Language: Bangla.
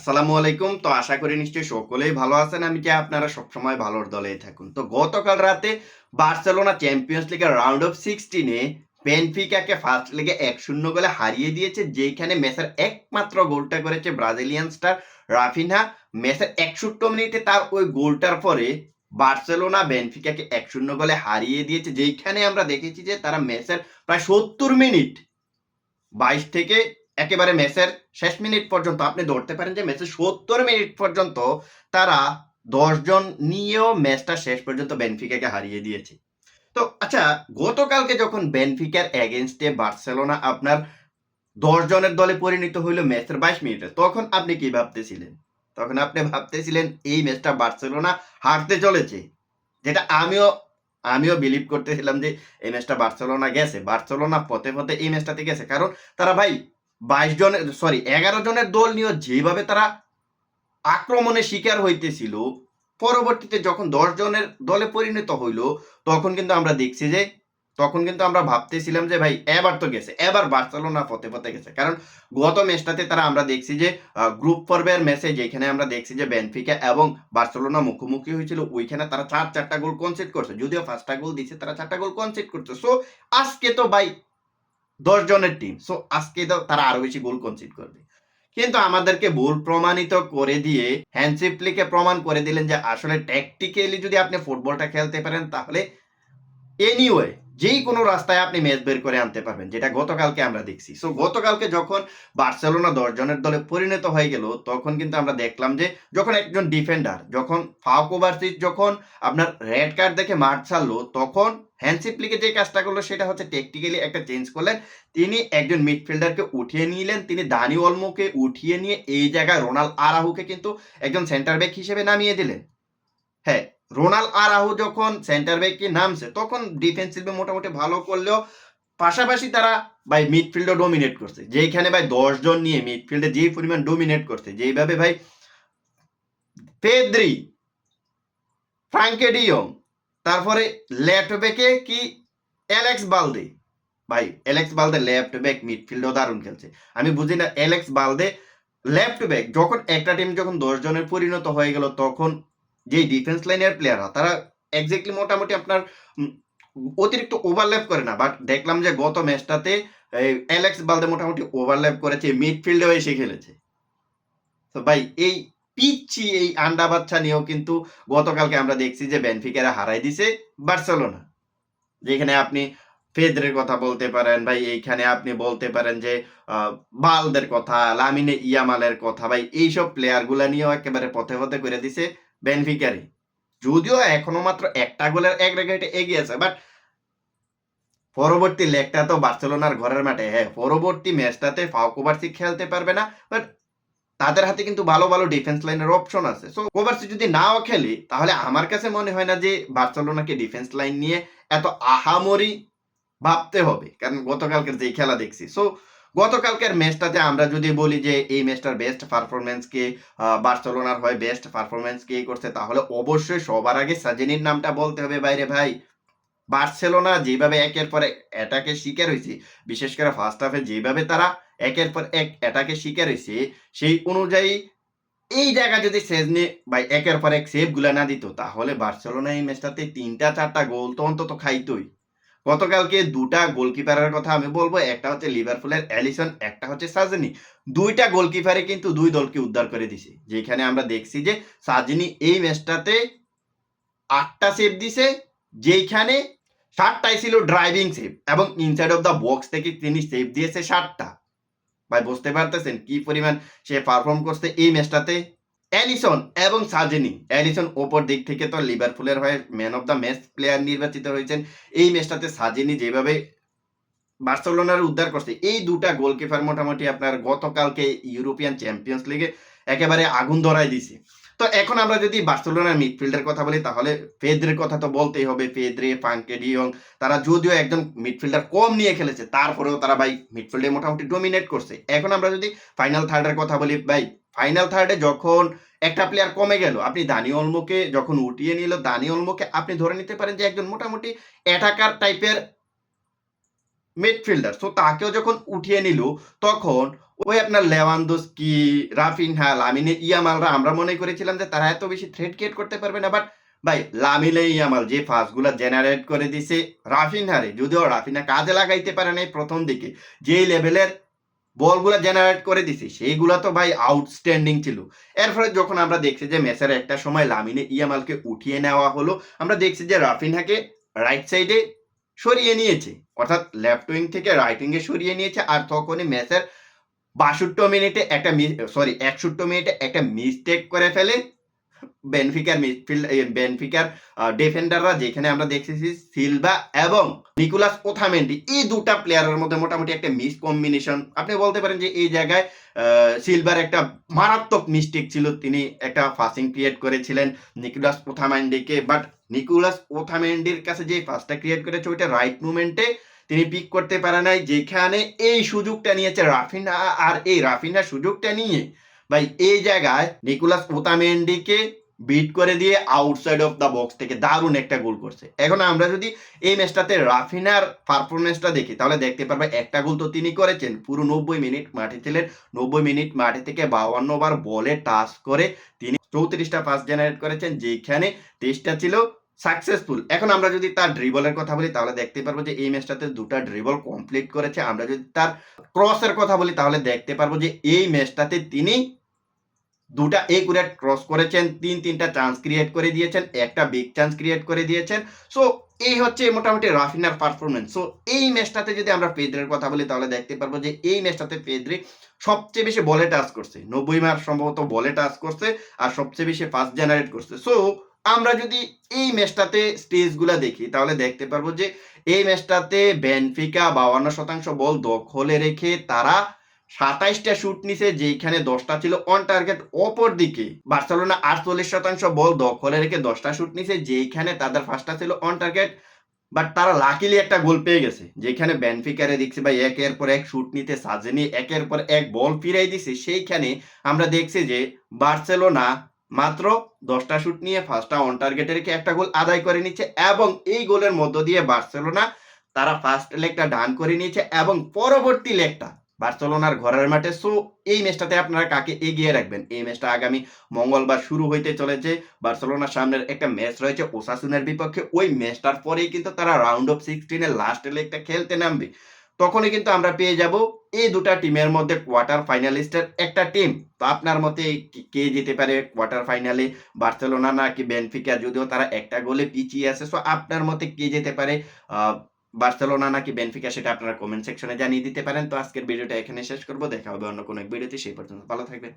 আসসালামু আলাইকুম। তো আশা করি নিশ্চয়ই সকলেই ভালো আছেন। আমি চাই আপনারা সবসময় ভালোর দলেই থাকুন। তো গতকাল রাতে বার্সেলোনা চ্যাম্পিয়ন্স লিগের রাউন্ড অফ সিক্সটিনে বেনফিকাকে ফার্স্ট লিগে এক শূন্য গোলে হারিয়ে দিয়েছে যেখানে মেসের একমাত্র গোলটা করেছে ব্রাজিলিয়ান স্টার রাফিনহা। মেসের একষট্টি মিনিটে তার ওই গোলটার পরে বার্সেলোনা বেনফিকাকে এক শূন্য গোলে হারিয়ে দিয়েছে যেখানে আমরা দেখেছি যে তারা মেসের প্রায় সত্তর মিনিট বাইশ থেকে একেবারে ম্যাচের শেষ মিনিট পর্যন্ত আপনি ধরতে পারেন যে ম্যাচের সত্তর মিনিট পর্যন্ত তারা দশজন নিয়েও ম্যাচটা শেষ পর্যন্ত বেনফিকাকে হারিয়ে দিয়েছে। তো আচ্ছা গতকালকে যখন বেনফিকার এগেনস্টে বার্সেলোনা আপনার দশ জনের দলে পরিণত হইল ম্যাচের বাইশ মিনিটে, তখন আপনি কি ভাবতেছিলেন? তখন আপনি ভাবতেছিলেন এই ম্যাচটা বার্সেলোনা হারতে চলেছে, যেটা আমিও আমিও বিলিভ করতেছিলাম যে এই ম্যাচটা বার্সেলোনা গেছে, বার্সেলোনা পথে পথে এই ম্যাচটাতে গেছে। কারণ তারা ভাই বাইশ জনের সরি এগারো জনের দল নিয়ে যেভাবে তারা আক্রমণে শিকার হইতেছিল, পরবর্তীতে যখন দশ জনের দলে পরিণত হইল, তখন কিন্তু আমরা দেখছি যে, তখন কিন্তু আমরা ভাবতেছিলাম যে, ভাই, এবার তো গেছে, এবার বার্সেলোনা পথে পথে গেছে। কারণ গত ম্যাচটাতে তারা আমরা দেখছি যে গ্রুপ পর্বের ম্যাচে যেখানে আমরা দেখছি যে, বেনফিকা এবং বার্সেলোনা মুখোমুখি হয়েছিল, ওইখানে তারা চার, চারটা গোল কনসিড করছে। যদিও ফার্স্টটা গোল দিচ্ছে তারা চারটা গোল কনসিড করছে। সো আজকে তো, ভাই দশ জনের টিম সো আজকে তো তারা আরও বেশি গোল কনসিড করবে। কিন্তু আমাদেরকে ভুল প্রমাণিত করে দিয়ে হ্যান্ডসিপ্লিকে প্রমাণ করে দিলেন যে আসলে ট্যাকটিক্যালি যদি আপনি ফুটবলটা খেলতে পারেন, তাহলে এনিওয়ে যেই কোনো রাস্তায় আপনি ম্যাচ বের করে আনতে পারবেন, যেটা গতকালকে আমরা দেখছি। সো গতকালকে যখন বার্সেলোনা দশ জনের দলে পরিণত হয়ে গেল, তখন কিন্তু আমরা দেখলাম যে যখন একজন ডিফেন্ডার যখন ফাউকোভার্সিস যখন আপনার রেড কার্ড দেখে মাঠ ছাড়লো, তখন হ্যান্ডসিপ্লিকে যে কাজটা করল সেটা হচ্ছে টেকটিক্যালি একটা চেঞ্জ করলেন। তিনি একজন মিডফিল্ডারকে উঠিয়ে নিলেন। তিনি দানি অলমোকে উঠিয়ে নিয়ে এই জায়গায় রোনাল আরাহুকে কিন্তু একজন সেন্টার ব্যাক হিসেবে নামিয়ে দিলেন। হ্যাঁ রোনাল আরাহু যখন সেন্টার ব্যাকে নামছে, তখন ডিফেন্সিভে মোটামুটি ভালো করলেও পাশাপাশি তারা ভাই মিডফিল্ডও ডোমিনেট করছে। যেখানে ভাই দশজন নিয়ে মিডফিল্ডে যে পরিমাণ ডোমিনেট করছে, যেইভাবে ভাই পেদ্রি ফ্রাঙ্কেডিয়ম তারপরে লেফট ব্যাকে কি? Alex Balde. ভাই অ্যালেক্স বালদে লেফট ব্যাক মিডফিল্ডও দারুণ খেলছে। আমি বুঝি না অ্যালেক্স বালদে লেফট ব্যাক যখন একটা টিম যখন দশ জনের পরিণত হয়ে গেল, তখন যে ডিফেন্স লাইনের প্লেয়াররা তারা এক্স্যাক্টলি মোটামুটি আপনার অতিরিক্ত ওভারল্যাপ করে না। বাট দেখলাম যে গত ম্যাচটাতে অ্যালেক্স বালদে মোটামুটি ওভারল্যাপ করেছে মিডফিল্ডেও এসে খেলেছে। তো ভাই, এই পিচ্ছি এই আন্ডা বাচ্চা নিয়েও কিন্তু গতকালকে আমরা দেখছি যে বেনফিকারা হারাই দিছে বার্সেলোনা। যেখানে আপনি ফেদরের কথা বলতে পারেন, ভাই, এইখানে আপনি বলতে পারেন যে বালদের কথা, লামিনে ইয়ামালের কথা, ভাই, এইসব প্লেয়ারগুলা নিয়েও একেবারে পথে পথে করে দিছে বেনফিকারি যদিও এখনও মাত্র একটা গোলের এক রেখাটে এগিয়ে আছে বাট পরবর্তী লেগটা তো বার্সেলোনার ঘরের মাঠে হ্যাঁ পরবর্তী ম্যাচটাতে ফাউকোভার্সি খেলতে পারবে না বাট তাদের হাতে কিন্তু ভালো ভালো ডিফেন্স লাইনের অপশন আছে। সো কোভার্সি যদি নাও খেলি, তাহলে আমার কাছে মনে হয় না যে বার্সেলোনাকে ডিফেন্স লাইন নিয়ে এত আহামরি ভাবতে হবে, কারণ গতকালকের যে খেলা দেখছি। সো গতকালকের ম্যাচটাতে আমরা যদি বলি যে এই ম্যাচটার বেস্ট পারফরমেন্স কে বার্সেলোনার হয় বেস্ট পারফরমেন্স কে করছে, তাহলে অবশ্যই সবার আগে সাজেনির নামটা বলতে হবে বাইরে ভাই। বার্সেলোনা যেভাবে একের পর এক শিকার হয়েছে, বিশেষ করে ফার্স্ট হাফে যেভাবে তারা একের পর এক অ্যাটাকের শিকার হয়েছে সেই অনুযায়ী এই জায়গা যদি সেজনে বা একের পর এক সেভগুলা না দিত, তাহলে বার্সেলোনা এই ম্যাচটাতে তিনটা, চারটা গোল তো অন্তত খাইতই। গতকালকে দুটা গোলকিপারের কথা আমি বলব, একটা হচ্ছে লিভারপুলের অ্যালিসন, একটা হচ্ছে সাজনি। দুইটা গোলকিপারে কিন্তু দুই দলকে উদ্ধার করে দিছে। যেখানে আমরা দেখছি যে সাজনি এই ম্যাচটাতে আটটা সেভ দিছে যেখানে সাতটাই ছিল ড্রাইভিং সেভ এবং ইনসাইড অফ দ্য বক্স থেকে তিনি সেভ দিয়েছে সাতটা। ভাই, বুঝতে পারতেছেন কি পরিমাণ সে পারফর্ম করছে এই ম্যাচটাতে অ্যালিসন এবং সাজেনি অ্যালিসন ওপর দিক থেকে তো লিভারপুলের হয়ে man of the match player নির্বাচিত হয়েছেন। এই ম্যাচটাতে সাজেনি যেভাবে বার্সেলোনার উদ্ধার করছে, এই দুটা গোলকিপার মোটামুটি আপনার গতকালকে ইউরোপিয়ান চ্যাম্পিয়ন্স লিগে একেবারে আগুন ধরাই দিছে। তো এখন আমরা যদি বার্সেলোনার মিডফিল্ডের কথা বলি, তাহলে ফেদ্রের কথা তো বলতেই হবে। ফেদ্রে ফাঙ্কেডিয়ং তারা যদিও একজন মিডফিল্ডার কম নিয়ে খেলেছে, তারপরেও তারা ভাই মিডফিল্ডে মোটামুটি ডোমিনেট করছে। এখন আমরা যদি ফাইনাল থার্ডের কথা বলি, ভাই ফাইনাল থার্ডে যখন একটা প্লেয়ার কমে গেল, আপনি দানি অলমোকে যখন উঠিয়ে নিল, দানি অলমোকে আপনি ধরে নিতে পারেন যে একজন মোটামুটি অ্যাটাকার টাইপের মিডফিল্ডার তো তাকেও যখন উঠিয়ে নিল, তখন ওই আপনার লেওয়ান্দোস্কি রাফিনহা লামিনে ইয়ামালরা আমরা মনে করেছিলাম যে তারা এত বেশি থ্রেড ক্রিয়েট করতে পারবে না বাট ভাই লামিলে ইয়ামাল যে ফাস্টগুলো জেনারেট করে দিছে রাফিনহারে যদিও রাফিনা কাজে লাগাইতে পারে নাই প্রথম দিকে, যেই লেভেলের বলগুলো জেনারেট করে দিছে, সেইগুলো তো ভাই আউটস্ট্যান্ডিং ছিল। এরপরে যখন আমরা দেখছি যে ম্যাচের একটা সময় লামিনে ইয়ামালকে উঠিয়ে নেওয়া হলো, আমরা দেখছি যে রাফিনহাকে রাইট সাইডে সরিয়ে নিয়েছে। অর্থাৎ লেফট উইং থেকে রাইট উইংয়ে সরিয়ে নিয়েছে আর তখনই ম্যাচের বাষট্টি মিনিটে একটা সরি একষট্টি মিনিটে একটা মিস্টেক করে ফেলে। বেনফিকার মিডফিল্ড বেনফিকার ডিফেন্ডাররা যেখানে আমরা দেখতেছি সিলভা এবং নিকোলাস ওথামেন্ডি এই দুটা প্লেয়ারের মধ্যে মোটামুটি একটা মিস কম্বিনেশন আপনি বলতে পারেন যে এই জায়গায় সিলভার একটা মারাত্মক মিস্টেক ছিল। তিনি একটা ফাসিং ক্রিয়েট করেছিলেন নিকোলাস ওথামেন্ডিকে বাট নিকোলাস ওথামেন্ডির কাছে যে ফার্স্টটা ক্রিয়েট করেছে, ওইটা রাইট মুভমেন্টে তিনি পিক করতে পারে নাই। যেখানে এই সুযোগটা নিয়েছে রাফিনা, আর এই রাফিনা সুযোগটা নিয়ে, ভাই, এই জায়গায় নিকোলাস ওতামেন্ডিকে বিট করে দিয়ে আউটসাইড অফ দ্য বক্স থেকে দারুণ একটা গোল করছে। এখন আমরা যদি এই ম্যাচটাতে রাফিনার পারফরমেন্সটা দেখি, তাহলে দেখতে পারবে একটা গোল তো তিনি করেছেন। পুরো নব্বই মিনিট মাঠে ছিলেন, নব্বই মিনিট মাঠে থেকে বাউান্ন বার বলে টাচ করে তিনি চৌত্রিশটা পাস জেনারেট করেছেন যেখানে তেইশটা ছিল সাকসেসফুল এখন আমরা যদি তার ড্রিবলের কথা বলি, তাহলে দেখতে পারব যে এই ম্যাচটাতে দুটা ড্রিবল কমপ্লিট করেছে। আমরা যদি তার ক্রসের কথা বলি, তাহলে দেখতে পারব যে এই ম্যাচটাতে তিনি দুটা একুরেট ক্রস করেছেন, তিন তিনটা চান্স ক্রিয়েট করে দিয়েছেন, একটা বিগ চান্স ক্রিয়েট করে দিয়েছেন। সো এই হচ্ছে মোটামুটি রাফিনার পারফরমেন্স সো এই ম্যাচটাতে যদি আমরা পেদ্রের কথা বলি, তাহলে দেখতে পারব যে এই ম্যাচটাতে পেদ্রি সবচেয়ে বেশি বলে টাচ করছে। নব্বই মার সম্ভবত বলে টাচ করছে আর সবচেয়ে বেশি ফাস্ট জেনারেট করছে। সো আমরা যদি এই ম্যাচটাতে স্টেজগুলো দেখি, তাহলে দেখতে পারব যে এই ম্যাচটাতে বেনফিকা বাউান্ন শতাংশ বল দখলে রেখে তারা সাতাইশটা শুট নিছে যেখানে দশটা ছিল অন টার্গেট অপর দিকে বার্সেলোনা আটচল্লিশ শতাংশ বল দখলে রেখে দশটা শুট নিছে যেখানে তাদের ফার্স্টটা ছিল অন টার্গেট বাট তারা লাকিলি একটা গোল পেয়ে গেছে। যেখানে বেনফিকারে দেখছি ভাই, একের পর এক শুট নিতে সাজেনি, একের পর এক বল ফিরাই দিছে। সেইখানে আমরা দেখছি যে বার্সেলোনা মাত্র দশটা শুট নিয়ে ফার্স্টটা অন টার্গেটে রেখে একটা গোল আদায় করে নিচ্ছে এবং এই গোলের মধ্য দিয়ে বার্সেলোনা তারা ফার্স্ট লেগটা ডান করে নিয়েছে এবং পরবর্তী লেগটা বার্সেলোনার ঘরের মাঠে। সো এই ম্যাচটাতে আপনারা কাকে এগিয়ে রাখবেন? এই ম্যাচটা আগামী মঙ্গলবার শুরু হইতে চলেছে। বার্সেলোনার সামনের একটা ম্যাচ রয়েছে ওসাসুনের বিপক্ষে। ওই ম্যাচটার পরেই কিন্তু তারা রাউন্ড অফ সিক্সটিনের লাস্ট লেগটা খেলতে নামবে। তখনই কিন্তু আমরা পেয়ে যাব এই দুটা টিমের মধ্যে কোয়ার্টার ফাইনালিস্টের একটা টিম তো আপনার মতে কে যেতে পারে কোয়ার্টার ফাইনালে বার্সেলোনা নাকি বেনফিকা? যদিও তারা একটা গোলে পিছিয়ে আছে। সো আপনার মতে কে যেতে পারে বার্সেলোনা নাকি বেনফিকা সেটা আপনারা কমেন্ট সেকশনে জানিয়ে দিতে পারেন। তো আজকের ভিডিওটা এখানে শেষ করব। দেখা হবে অন্য কোনো এক ভিডিওতে, সেই পর্যন্ত ভালো থাকবেন।